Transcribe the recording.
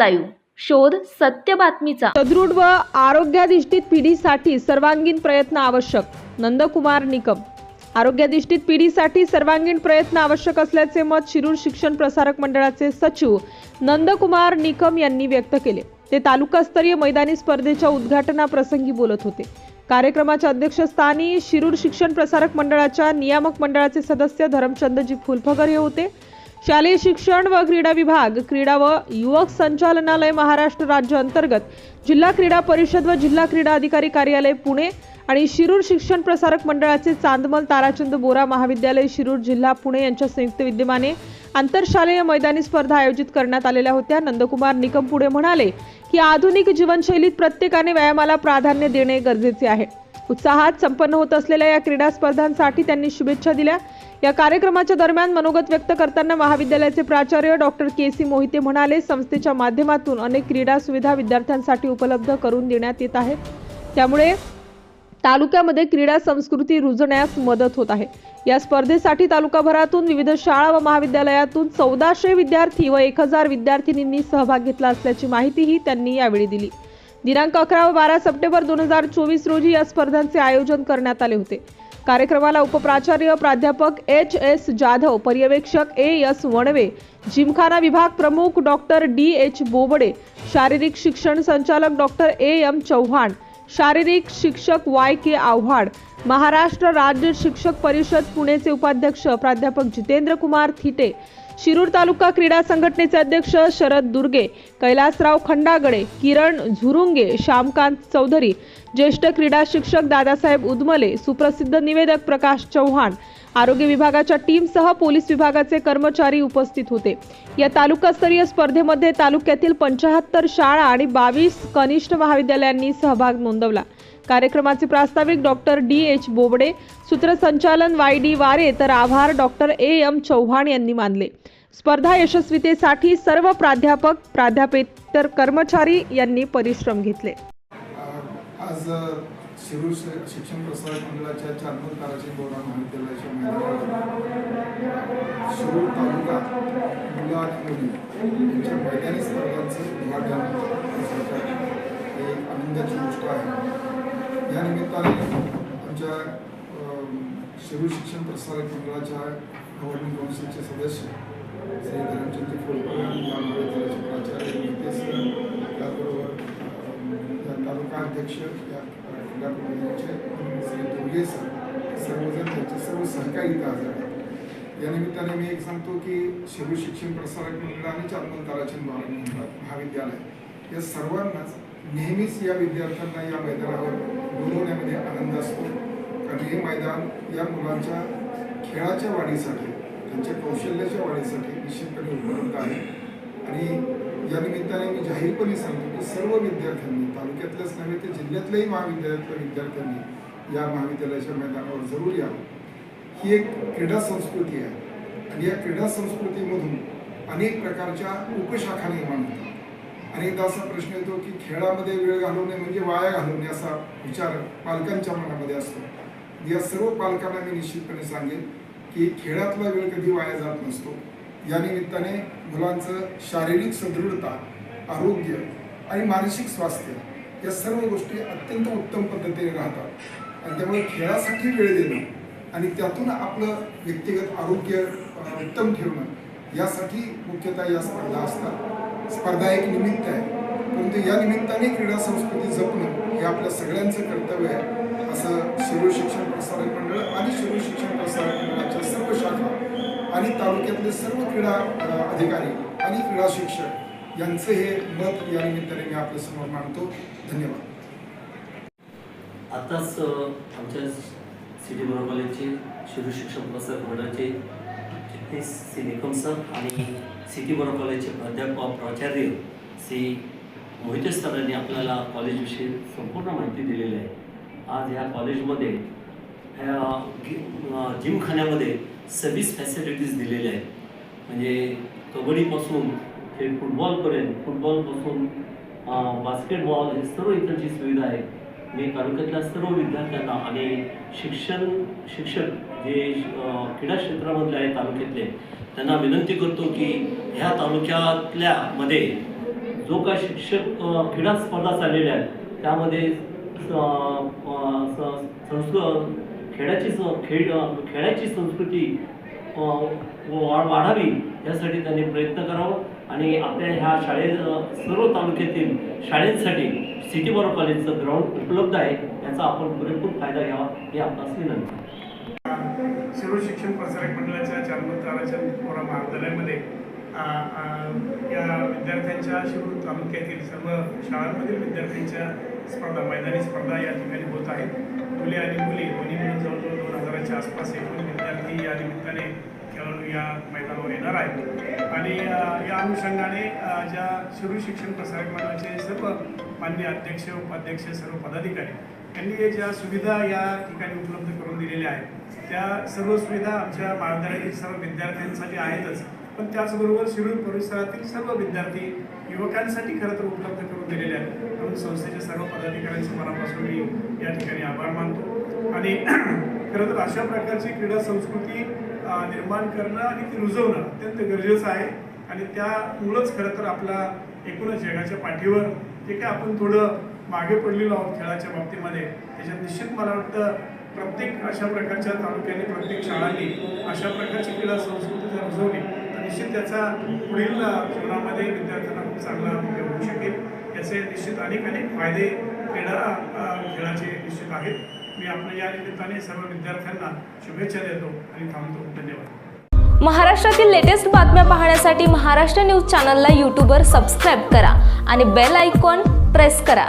Live. शोध सत्य बातमीचा. सदृढ व आरोग्याधिष्ठित पिढीसाठी सर्वांगीण प्रयत्न आवश्यक नंदकुमार निकम. आरोग्याधिष्ठित पिढीसाठी सर्वांगीण प्रयत्न आवश्यक असल्याचे मत शिरूर शिक्षण प्रसारक मंडळाचे सचिव नंदकुमार निकम यांनी व्यक्त केले. ते तालुकास्तरीय मैदानी स्पर्धेच्या उद्घाटनाप्रसंगी बोलत होते. कार्यक्रमाच्या अध्यक्षस्थानी शिरूर शिक्षण प्रसारक मंडळाच्या नियामक मंडळाचे सदस्य धरमचंदजी फुलफगर हे होते. शालेय शिक्षण व क्रीडा विभाग क्रीडा व युवक संचालनालय महाराष्ट्र राज्य अंतर्गत जिल्हा क्रीडा परिषद व जिल्हा क्रीडा अधिकारी कार्यालय पुणे आणि शिरूर शिक्षण प्रसारक मंडळाचे चांदमल ताराचंद बोरा महाविद्यालय शिरूर जिल्हा पुणे यांच्या संयुक्त विद्यमाने आंतरशालेय मैदानी स्पर्धा आयोजित करण्यात आलेल्या होत्या. नंदकुमार निकम पुढे म्हणाले की आधुनिक जीवनशैलीत प्रत्येकाने व्यायामाला प्राधान्य देणे गरजेचे आहे. उत्साहात संपन्न होत असलेल्या या क्रीडा स्पर्धांसाठी त्यांनी शुभेच्छा दिल्या. या कार्यक्रमाच्या दरम्यान मनोगत व्यक्त करताना महाविद्यालयाचे प्राचार्य डॉक्टर के सी मोहिते म्हणाले संस्थेच्या माध्यमातून अनेक क्रीडा सुविधा विद्यार्थ्यांसाठी उपलब्ध करून देण्यात येत आहेत त्यामुळे तालुक्यामध्ये क्रीडा संस्कृती रुजण्यास मदत होत आहे. या स्पर्धेसाठी तालुकाभरातून विविध शाळा व महाविद्यालयातून चौदाशे विद्यार्थी व एक हजार विद्यार्थिनींनी सहभाग घेतला असल्याची माहितीही त्यांनी यावेळी दिली. दिनांक अकरा व बारा सप्टेंबर दोन हजार चोवीस रोजी या स्पर्धांचे आयोजन करण्यात आले होते. कार्यक्रमाला उपप्राचार्य प्राध्यापक एच एस जाधव पर्यवेक्षक ए एस वणवे जिमखाना विभाग प्रमुख डॉक्टर डी एच बोबडे शारीरिक शिक्षण संचालक डॉक्टर ए एम चव्हाण शारीरिक शिक्षक वाय के आव्हाड महाराष्ट्र राज्य शिक्षक परिषद पुणेचे उपाध्यक्ष प्राध्यापक जितेंद्र कुमार थिटे शिरूर तालुका क्रीडा संघटनेचे अध्यक्ष शरद दुर्गे कैलासराव खंडागडे किरण झुरुंगे श्यामकांत चौधरी ज्येष्ठ क्रीडा शिक्षक दादासाहेब उदमले सुप्रसिद्ध निवेदक प्रकाश चव्हाण आरोग्य विभागाच्या टीमसह पोलीस विभागाचे कर्मचारी उपस्थित होते. या तालुकास्तरीय स्पर्धेमध्ये तालुक्यातील पंचाहत्तर शाळा आणि बावीस कनिष्ठ महाविद्यालयांनी सहभाग नोंदवला. कार्यक्रमाचे प्रास्ताविक डॉक्टर डी एच बोबडे सूत्रसंचालन वाय डी वारे तर आभार डॉक्टर ए एम चव्हाण यांनी मानले. स्पर्धा यशस्वीतेसाठी सर्व प्राध्यापक प्राध्यापेतर कर्मचारी यांनी परिश्रम घेतले. आज शिरूर शिक्षण प्रसारक मंडळाच्या चांदूर ताराची बोरा महाविद्यालयाच्या मैदानावर शिरूर तालुका मुलं आणि मुली यांच्या मैदानी स्पर्धांचं उद्घाटन हे आनंदाची गोष्ट आहे. या निमित्ताने आमच्या शिरूर शिक्षण प्रसारक मंडळाच्या गव्हर्निंग काउन्सिलचे सदस्य श्री धरमचंद्र फुलकर या महाविद्यालयाचे प्राचार्य त्याचबरोबर या तालुका अध्यक्ष या क्रीडा श्री दुर्गे सर सर्वजण त्यांचे सर्व सहकारी इथं हजर आहेत. या निमित्ताने मी एक सांगतो की शिरूर शिक्षण प्रसारक मंडळ आणि चांदमल ताराचंद महाविद्यालय या सर्वांनाच नेहमीच या विद्यार्थ्यांना या मैदानावर बोलवण्यामध्ये आनंद असतो. कारण हे मैदान या मुलांच्या खेळाच्या वाढीसाठी त्यांच्या कौशल्याच्या वाढीसाठी निश्चितपणे उपलब्ध आहे. आणि या निमित्ताने मी जाहीरपणे सांगतो की सर्व विद्यार्थ्यांनी तालुक्यातल्याच नव्हे तर जिल्ह्यातल्याही महाविद्यालयातल्या विद्यार्थ्यांनी या महाविद्यालयाच्या मैदानावर जरूर यावं ही एक क्रीडा संस्कृती आहे. आणि या क्रीडा संस्कृतीमधून अनेक प्रकारच्या उपशाखा निर्माण होतात. अनेकदा असा प्रश्न येतो की खेळामध्ये वेळ घालवणे म्हणजे वाया घालवणे असा विचार पालकांच्या मनामध्ये असतो. या सर्व पालकांना मी निश्चितपणे सांगेन की खेळातला वेळ कधी वाया जात नसतो. या निमित्ताने मुलांचं शारीरिक सदृढता आरोग्य आणि मानसिक स्वास्थ्य या सर्व गोष्टी अत्यंत उत्तम पद्धतीने राहतात. आणि त्यामुळे खेळासाठी वेळ देणं आणि त्यातून आपलं व्यक्तिगत आरोग्य उत्तम ठेवणं यासाठी मुख्यतः या स्पर्धा असतात. स्पर्धा एक निमित्त आहे. परंतु या निमित्ताने क्रीडा संस्कृती जपणं हे आपल्या सगळ्यांचं कर्तव्य आहे असं शिरूर शिक्षण प्रसारक मंडळ आणि शिरूर शिक्षण प्रसारक मंडळाच्या सर्व शाखा आणि तालुक्यातले सर्व क्रीडा अधिकारी आणि क्रीडा शिक्षक यांचं हे मत या निमित्ताने मी आपल्यासमोर मांडतो. धन्यवाद. आताच आमच्या सिटी बरोबर कॉलेजचे शिरू शिक्षण प्रसारक मंडळाचे ते श्री निकम सर आणि सिटी बरो कॉलेजचे प्राध्यापक प्राचार्य श्री मोहिते सरांनी आपल्याला कॉलेजविषयी संपूर्ण माहिती दिलेली आहे आज ह्या कॉलेजमध्ये ह्या जिमखान्यामध्ये सव्वीस फॅसिलिटीज दिलेल्या आहेत म्हणजे कबड्डीपासून ते फुटबॉलपर्यंत फुटबॉलपासून बास्केटबॉल हे सर्व इतरची सुविधा आहे मी तालुक्यातल्या सर्व विद्यार्थ्यांना आणि शिक्षण शिक्षक जे क्रीडा क्षेत्रामधले आहे तालुक्यातले त्यांना विनंती करतो की ह्या तालुक्यातल्या मध्ये जो का शिक्षक क्रीडा स्पर्धा चाललेल्या आहेत त्यामध्ये संस्कृ खेळाची स- खेळ खेळाची संस्कृती वाढावी यासाठी त्यांनी प्रयत्न करावा आणि आपल्या ह्या शाळे सर्व तालुक्यातील शाळेंसाठी सिटी बरो कॉलेजचं ग्राउंड उपलब्ध आहे याचा आपण पुरेपूर फायदा घ्यावा हे आपणास विनंती सर्व शिक्षण प्रसारक मंडळाच्या चालमत ताराच्या मोरा महाविद्यालयामध्ये या विद्यार्थ्यांच्या शिरूर तालुक्यातील सर्व शाळांमधील विद्यार्थ्यांच्या स्पर्धा मैदानी स्पर्धा या ठिकाणी होत आहेत. मुले आणि मुली दोन्ही मिळून जवळजवळ दोन हजाराच्या आसपास एकूण विद्यार्थी या निमित्ताने खेळाडू या मैदानावर येणार आहेत. आणि या अनुषंगाने ज्या शिरूर शिक्षण प्रसारक मंडळाचे सर्व मान्य अध्यक्ष उपाध्यक्ष सर्व पदाधिकारी त्यांनी ज्या सुविधा या ठिकाणी उपलब्ध करून दिलेल्या आहेत त्या सर्व सुविधा आमच्या महाविद्यालयातील सर्व विद्यार्थ्यांसाठी आहेतच. पण त्याचबरोबर शिरूर परिसरातील सर्व विद्यार्थी युवकांसाठी खरं तर उपलब्ध करून दिलेल्या आहेत. म्हणून संस्थेच्या सर्व पदाधिकाऱ्यांचे मनापासून मी या ठिकाणी आभार मानतो. आणि खरं तर अशा प्रकारची क्रीडा संस्कृती निर्माण करणं आणि ती रुजवणं अत्यंत गरजेचं आहे. आणि त्यामुळंच खरं तर आपला एकूणच जगाच्या पाठीवर जे काय आपण थोडं मागे पडलेलो आहोत खेळाच्या बाबतीमध्ये. त्याच्यात निश्चित मला वाटतं प्रत्येक अशा प्रकारच्या तालुक्याने प्रत्येक शाळांनी अशा प्रकारची क्रीडा संस्कृती जर रुजवली तर निश्चित त्याचा पुढील जीवनामध्ये विद्यार्थ्यांना खूप चांगला उपयोग होऊ शकेल. याचे निश्चित अनेक अनेक फायदे क्रीडा खेळाचे निश्चित आहेत. मी आपल्या या निमित्ताने सर्व विद्यार्थ्यांना शुभेच्छा देतो आणि थांबतो. धन्यवाद. महाराष्ट्रातील लेटेस्ट बातम्या पाहण्यासाठी महाराष्ट्र न्यूज चॅनलला यूट्यूबवर सबस्क्राईब करा आणि बेल आयकॉन प्रेस करा.